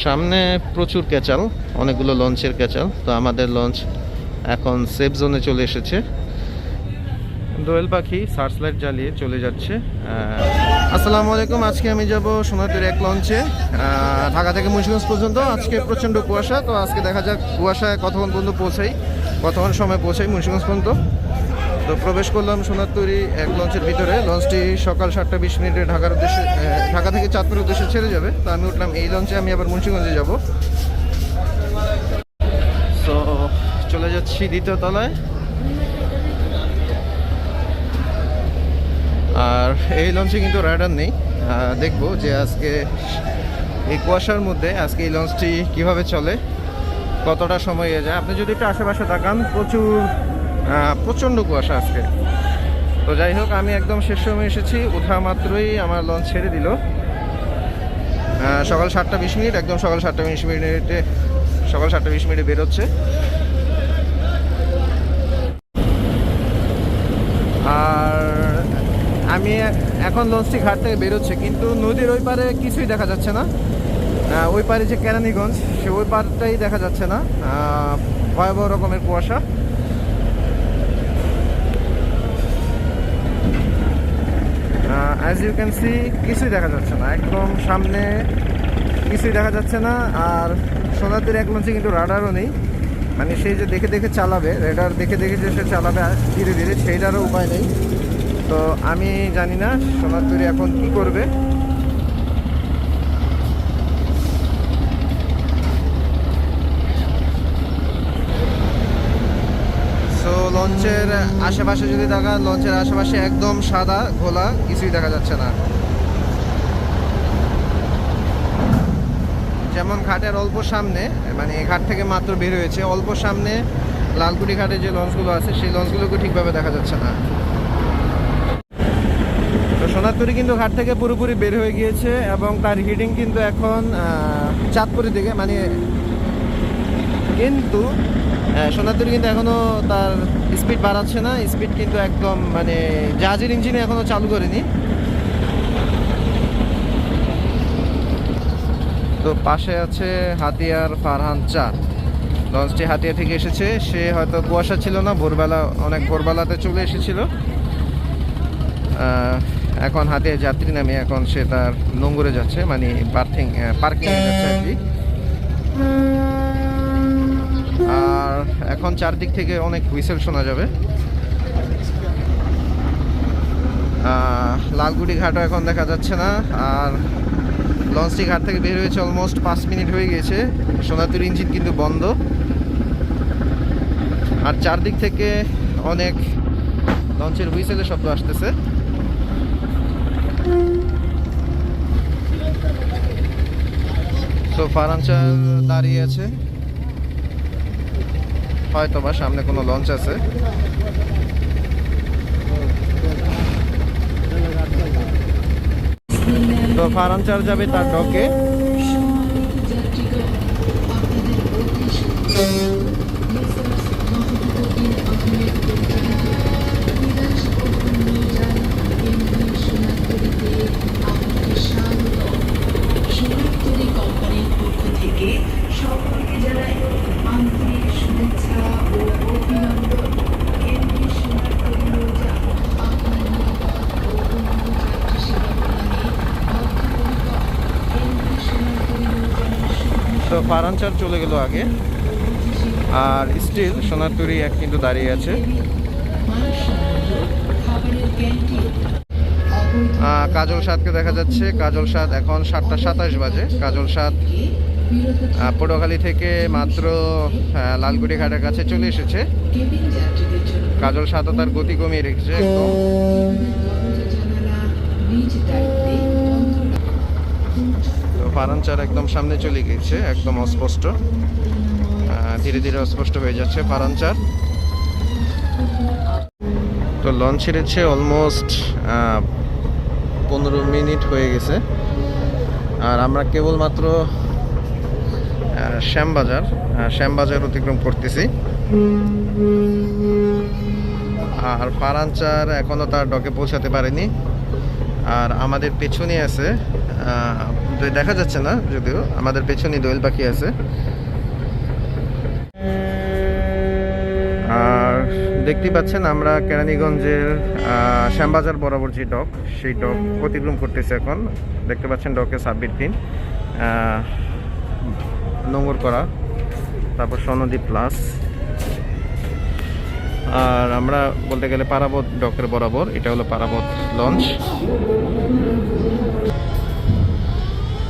সামনে প্রচুর ক্যাচাল, অনেকগুলো লঞ্চের ক্যাচাল, তো আমাদের লঞ্চ এখন সেফ জোনে চলে এসেছে। দোয়েল পাখি সার্চ লাইট জ্বালিয়ে চলে যাচ্ছে। আসসালামু আলাইকুম, আজকে আমি যাব সোনারপুর এক লঞ্চে। ঢাকা থেকে মুন্সিগঞ্জ পর্যন্ত, আজকে প্রচণ্ড কুয়াশা, তো আজকে দেখা যাক কুয়াশায় কতক্ষণ পর্যন্ত পৌঁছাই, কতক্ষণ সময় পৌঁছাই মুন্সিগঞ্জ পর্যন্ত। তো প্রবেশ করলাম সোনারতরী এক লঞ্চের ভিতরে। লঞ্চটি সকাল সাতটা বিশ মিনিটে ঢাকার উদ্দেশ্যে ঢাকা থেকে চাঁদপুর উদ্দেশ্যে ছেড়ে যাবে। তো আমি উঠলাম, এই লঞ্চে আমি আবার মুন্সিগঞ্জে যাব। তো চলে যাচ্ছি দ্বিতীয় তলায়। আর এই লঞ্চে কিন্তু রাইডার নেই। দেখব যে আজকে এই কুয়াশার মধ্যে আজকে এই লঞ্চটি কীভাবে চলে, কতটা সময় যায়। আপনি যদি একটু আশেপাশে তাকান, প্রচুর প্রচণ্ড কুয়াশা আজকে। তো যাই হোক, আমি একদম শেষ সময় এসেছি। ওঠা মাত্রই আমার লঞ্চ ছেড়ে দিল। সকাল সাতটা বিশ মিনিট, একদম সকাল সাতটা বিশ মিনিটে, সকাল সাতটা বিশ মিনিটে বেরোচ্ছে। আর আমি এখন লঞ্চটি ঘাট থেকে বেরোচ্ছে, কিন্তু নদীর ওই পারে কিছুই দেখা যাচ্ছে না। ওই পারে যে কেরানীগঞ্জ, সে ওই পারটাই দেখা যাচ্ছে না। ভয়াবহ রকমের কুয়াশা। অ্যাজ ইউ ক্যান সি কিছুই দেখা যাচ্ছে না। একদম সামনে কিছুই দেখা যাচ্ছে না। আর সোনাদের এক লঞ্চে কিন্তু রাডারও নেই। মানে সেই যে দেখে দেখে চালাবে রেডার দেখে দেখে যে সে চালাবে ধীরে ধীরে সেইটারও উপায় নেই। তো আমি জানি না সোনার এখন কী করবে সো লঞ্চের আশেপাশে যদি দেখা লঞ্চের আশেপাশে একদম সাদা, ঘোলা, কিছুই দেখা যাচ্ছে না। যেমন ঘাটের অল্প সামনে মানে ঘাট থেকে মাত্র বের হয়েছে, অল্প সামনে লালকুটি ঘাটে যে লঞ্চগুলো আছে, সেই লঞ্চগুলোকে ঠিকভাবে দেখা যাচ্ছে না। তো সোনারতরি কিন্তু ঘাট থেকে পুরোপুরি বের হয়ে গিয়েছে এবং তার হিডিং কিন্তু এখন চাঁদপুরের দিকে। মানে কিন্তু সোনারতরি কিন্তু এখনও তার স্পিড বাড়াচ্ছে না, স্পিড কিন্তু একদম মানে জাহাজের ইঞ্জিনে এখনও চালু করেনি। তো পাশে আছে হাতিয়ার ফারহান চার লঞ্চটি হাতিয়া থেকে এসেছে। সে হয়তো কুয়াশা ছিল না, ভোরবেলা অনেক ভোরবেলাতে চলে এসেছিল। এখন হাতিয়া যাত্রী নামে এখন সে তার নোংরে যাচ্ছে মানে পার্কিং পার্কিং যাচ্ছে আর কি। আর এখন চারদিক থেকে অনেক হুইসেল শোনা যাবে। লালগুড়ি ঘাটও এখন দেখা যাচ্ছে না, আর লঞ্চটি ঘাট থেকে বের হয়েছে অলমোস্ট পাঁচ মিনিট হয়ে গেছে। সোনাতুর ইঞ্জিন কিন্তু বন্ধ। আর চারদিক থেকে অনেক লঞ্চের হুইসেলের শব্দ আসতেছে। তো ফারাঞ্চার দাঁড়িয়ে আছে। হয়তো বা সামনে কোনো লঞ্চ আছে। তো ফারানচার যাবে তার ডকে ফারাঞ্চার চলে গেল আগে। আর স্টিল সোনারতুরি এক কিন্তু দাঁড়িয়ে আছে। কাজল সাদকে দেখা যাচ্ছে। কাজল সাদ এখন সাতটা সাতাশ বাজে। কাজল আহ, পটুয়াখালী থেকে মাত্র লালগুড়ি ঘাটের কাছে চলে এসেছে। কাজল সাদও তার গতি কমিয়ে রেখেছে একদম। তো ফারাঞ্চার একদম সামনে চলে গেছে, একদম অস্পষ্ট। ধীরে ধীরে অস্পষ্ট হয়ে যাচ্ছে ফারাঞ্চার তো লঞ্চ ছেড়েছে অলমোস্ট পনেরো মিনিট হয়ে গেছে। আর আমরা কেবলমাত্র শ্যামবাজার শ্যামবাজার অতিক্রম করতেছি। আর ফারাঞ্চার এখনও তার ডকে পৌঁছাতে পারেনি। আর আমাদের পেছনে আছে দেখা যাচ্ছে না যদিও, আমাদের পেছনে দোয়েল পাখি আছে। আর দেখতে পাচ্ছেন আমরা কেরানীগঞ্জের শ্যামবাজার বরাবর যে ডক, সেই ডক অতিক্রম করতেছে এখন। দেখতে পাচ্ছেন ডকে সাব্বির দিন নোংর করা, তারপর সনদী প্লাস আর আমরা বলতে গেলে পারাবত ডকের বরাবর। এটা হলো পারাবত লঞ্চ।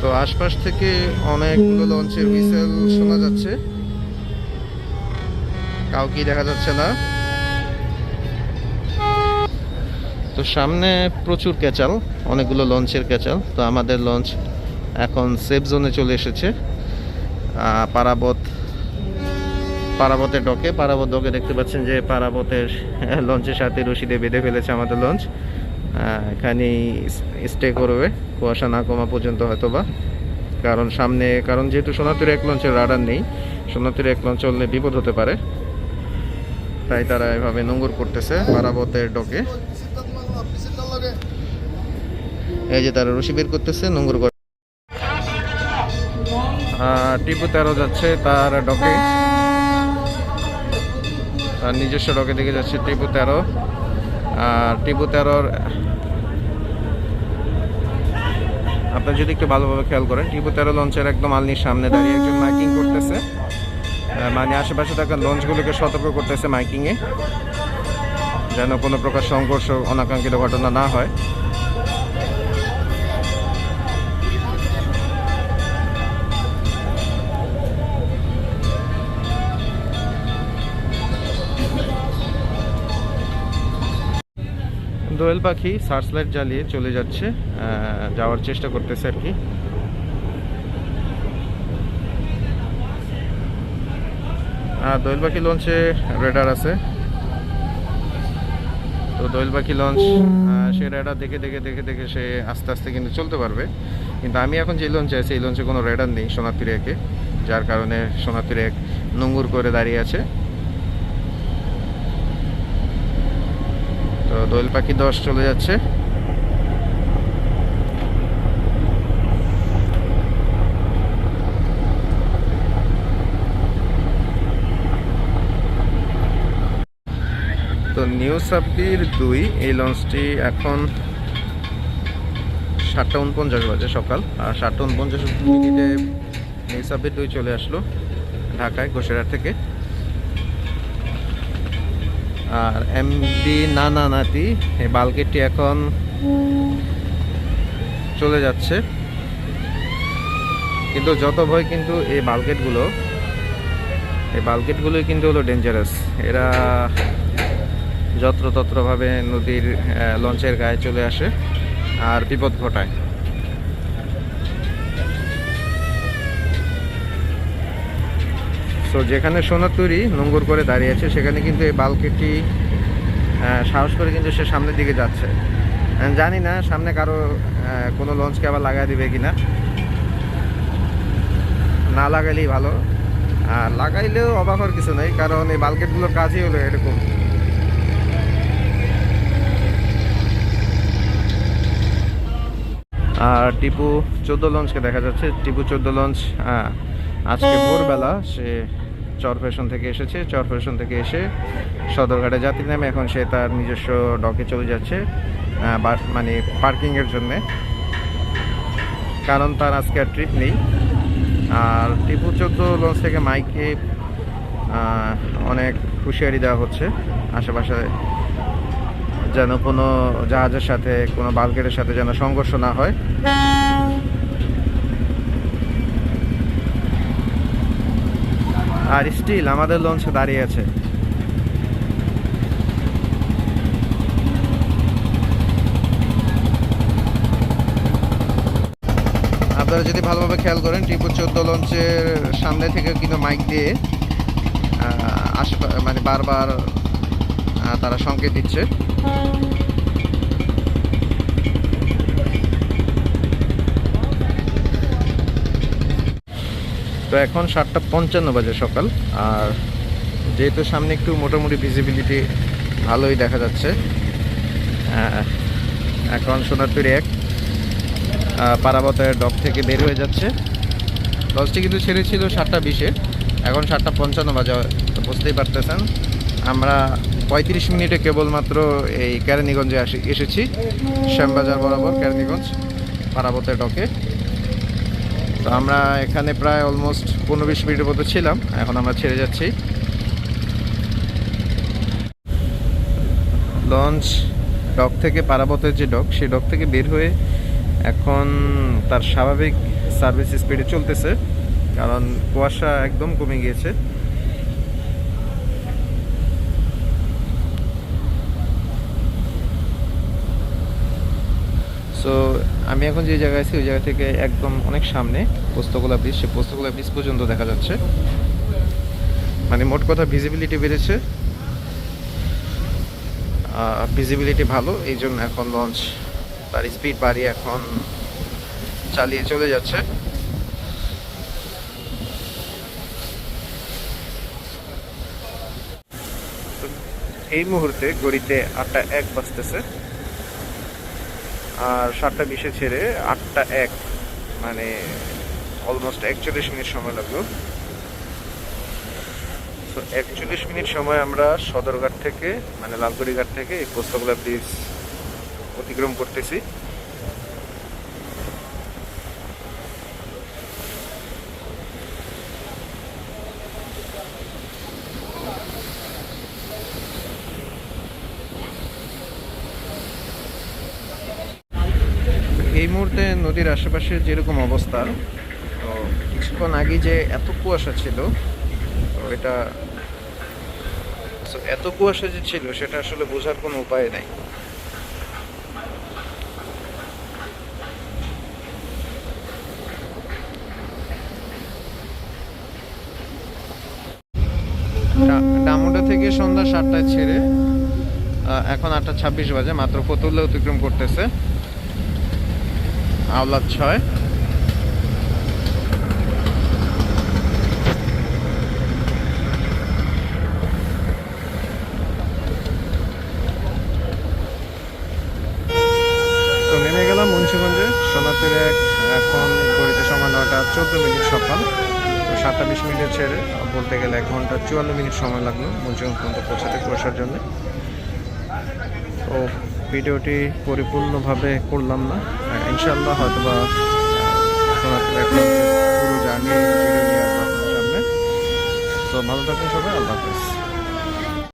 তো আশপাশ থেকে অনেকগুলো লঞ্চের হুইসেল শোনা যাচ্ছে। কাউকে দেখা যাচ্ছে না। তো সামনে প্রচুর ক্যাচাল অনেকগুলো লঞ্চের ক্যাচাল। তো আমাদের লঞ্চ এখন সেফ জোনে চলে এসেছে। আহ, পারাবত ডকে। পারাবত ডকে দেখতে পাচ্ছেন যে পারাবতের লঞ্চের সাথে রশিদে বেঁধে ফেলেছে আমাদের লঞ্চ। আহ, এখানেই স্টে করবে। কুয়াশা না কমা পর্যন্ত হয়তো বা কারণ সামনে কারণ যেহেতু সোনাতুর এক লঞ্চের রাডার নেই সোনাতুর এক লঞ্চ চললে বিপদ হতে পারে। তাই তারা এভাবে নোংর করতেছে পারাবতের ডকে। এই যে তারা রশি বের করতেছে নোংর টিপু তেরো যাচ্ছে তার ডকে। নিজস্ব রকে দিকে যাচ্ছে টিপু তেরো। আর টিপু তেরোর, আপনার যদি একটু ভালোভাবে খেয়াল করেন, টিপু তেরো লঞ্চের একদম আলনির সামনে দাঁড়িয়ে একজন মাইকিং করতেছে। মানে আশেপাশে থাকা লঞ্চগুলোকে সতর্ক করতেছে মাইকিংয়ে, যেন কোনো প্রকার সংঘর্ষ, অনাকাঙ্ক্ষিত ঘটনা না হয়। দোয়েল পাখি সার্চ লাইট জ্বালিয়ে চলে যাচ্ছে যাওয়ার চেষ্টা করতেছে আর কি। দোয়েল পাখি লঞ্চে রেডার আছে। তো দোয়েল পাখি লঞ্চ সে রেডার দেখে দেখে দেখে দেখে সে আস্তে আস্তে কিন্তু চলতে পারবে। কিন্তু আমি এখন যে লঞ্চে আছি, এই লঞ্চে কোনো রেডার নেই সোনাতির একে যার কারণে সোনাতির এক নোঙ্গুর করে দাঁড়িয়ে আছে। তো দোয়েল পাখি দশ চলে যাচ্ছে। তো নিউ সাব্বির দুই, এই লঞ্চটি এখন সাতটা উনপঞ্চাশ বাজে সকাল, আর সাতটা উনপঞ্চাশ মিনিটে নিউ সাব্বির দুই চলে আসলো ঢাকায় ঘোষেরার থেকে। আর এমডি নানা নাতি এই বালকেটটি এখন চলে যাচ্ছে। কিন্তু যত ভয় কিন্তু এই বালকেটগুলো, এই বালকেটগুলোই কিন্তু হলো ডেঞ্জারাস এরা যত্রতত্রভাবে নদীর লঞ্চের গায়ে চলে আসে আর বিপদ ঘটায়। সো যেখানে সোনার তৈরি নোংর করে দাঁড়িয়ে আছে, সেখানে কিন্তু এই বালকেটি সাহস করে কিন্তু সে সামনের দিকে যাচ্ছে। জানি না সামনে কারও কোনো লঞ্চকে আবার লাগাই দিবে কি না না লাগাইলেই ভালো। আর লাগাইলেও অবাক হওয়ার কিছু নেই, কারণ এই বালকেটগুলোর কাজই হলো এরকম। আর টিপু চোদ্দ লঞ্চকে দেখা যাচ্ছে। টিপু চোদ্দ লঞ্চ আজকে ভোরবেলা সে চরফেশন থেকে এসেছে। চরফেশন থেকে এসে সদরঘাটে যাত্রী নামে এখন সে তার নিজস্ব ডকে চলে যাচ্ছে মানে পার্কিংয়ের জন্যে। কারণ তার আজকে আর ট্রিপ নেই। আর টিপু চোদ্দ লঞ্চ থেকে মাইকে অনেক হুঁশিয়ারি দেওয়া হচ্ছে। আশেপাশে যেন কোনো জাহাজের সাথে, কোনো বালকেটের সাথে যেন সংঘর্ষ না হয়। আর স্টিল আমাদের লঞ্চ দাঁড়িয়ে আছে। আপনারা যদি ভালোভাবে খেয়াল করেন টিপু চোদ্দ লঞ্চের সামনে থেকে কিন্তু মাইক দিয়ে আহ, আশেপা মানে বারবার তারা সংকেত দিচ্ছে। তো এখন সাতটা পঞ্চান্ন বাজে সকাল আর যেহেতু সামনে একটু মোটামুটি ভিজিবিলিটি ভালোই দেখা যাচ্ছে আহ, এখন সোনারপুরি এক পারাবতের ডক থেকে বের হয়ে যাচ্ছে। লঞ্চটি কিন্তু ছেড়েছিল সাতটা বিশে এখন সাতটা পঞ্চান্ন বাজে তো বুঝতেই পারতেছেন। আমরা পঁয়ত্রিশ মিনিটে কেবলমাত্র এই কেরানীগঞ্জে আসি এসেছি শ্যামবাজার বরাবর কেরানীগঞ্জ পারাবতের ডকে তো আমরা এখানে প্রায় অলমোস্ট পনেরো বিশ মিনিটের মতো ছিলাম, এখন আমরা ছেড়ে যাচ্ছি। লঞ্চ ডক থেকে পারাবতের যে ডক, সেই ডক থেকে বের হয়ে এখন তার স্বাভাবিক সার্ভিস স্পিডে চলতেছে, কারণ কুয়াশা একদম কমে গিয়েছে। সো আমি এখন যে জায়গায় আছি, ওই জায়গা থেকে একদম অনেক সামনে পোস্তগোলা ব্রিজ সে পোস্তগোলা ব্রিজ পর্যন্ত দেখা যাচ্ছে। মানে মোট কথা ভিজিবিলিটি বেড়েছে। ভিজিবিলিটি ভালো, এই জন্য এখন লঞ্চ তার স্পিড বাড়িয়ে এখন চালিয়ে চলে যাচ্ছে। এই মুহূর্তে গড়িতে আটটা এক বাজতেছে। আর সাতটা বিশে ছেড়ে আটটা এক মানে অলমোস্ট একচল্লিশ মিনিট সময় লাগল। তো একচল্লিশ মিনিট সময় আমরা সদরঘাট থেকে মানে লালগুড়ি ঘাট থেকে এই পোস্তগোলা ব্রিজ অতিক্রম করতেছি। এই মুহূর্তে নদীর আশেপাশে যেরকম অবস্থা, তো কিছুক্ষণ আগে যে এত কুয়াশা ছিল, তো এটা এত কুয়াশা যে ছিল, সেটা আসলে বোঝার কোনো উপায় নাই। ডামুডা থেকে সন্ধ্যা সাতটায় ছেড়ে এখন আটটা ছাব্বিশ বাজে, মাত্র ফতুল্লা অতিক্রম করতেছে? আওলাদ ছয়। মুন্সিগঞ্জে। সোনাতের এক এখন ঘড়িতে সময় নয়টা মিনিট মিনিট ছেড়ে বলতে গেলে এক ঘণ্টা চুয়ান্ন মিনিট সময় লাগল তো ভিডিওটি পরিপূর্ণভাবে করলাম না। ইনশাল্লাহ হয়তো বা পুরো জার্নি সামনে। তো ভালো থাকুন সবাই আল্লাহ হাফেজ।